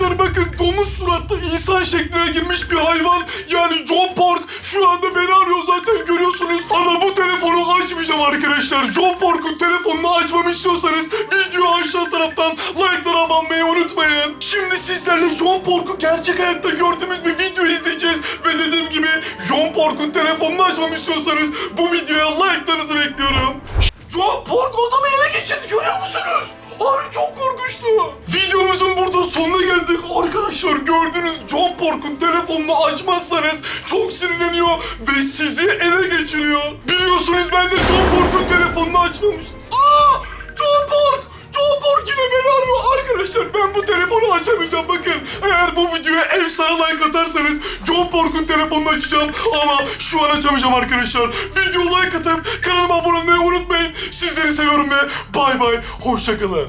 Arkadaşlar bakın domuz suratlı insan şekline girmiş bir hayvan yani John Park şu anda beni arıyor zaten görüyorsunuz ama bu telefonu açmayacağım arkadaşlar. John Park'un telefonunu açmamı istiyorsanız video aşağı taraftan like'lara abanmayı unutmayın. Şimdi sizlerle John Park'u gerçek hayatta gördüğümüz bir video izleyeceğiz ve dediğim gibi John Park'un telefonunu açmamı istiyorsanız bu videoya like'larınızı bekliyorum. John Park adamı ele geçirdi görüyor musunuz? Abi çok korkunçtu. Arkadaşlar gördünüz John Park'un telefonunu açmazsanız çok sinirleniyor ve sizi ele geçiriyor. Biliyorsunuz ben de John Park'un telefonunu açmamış. Aa! John Park! John Park yine beni arıyor. Arkadaşlar ben bu telefonu açamayacağım bakın. Eğer bu videoya efsane like atarsanız John Park'un telefonunu açacağım. Ama şu an açamayacağım arkadaşlar. Video like atıp kanalıma abone olmayı unutmayın. Sizleri seviyorum ve bay bay. Hoşçakalın.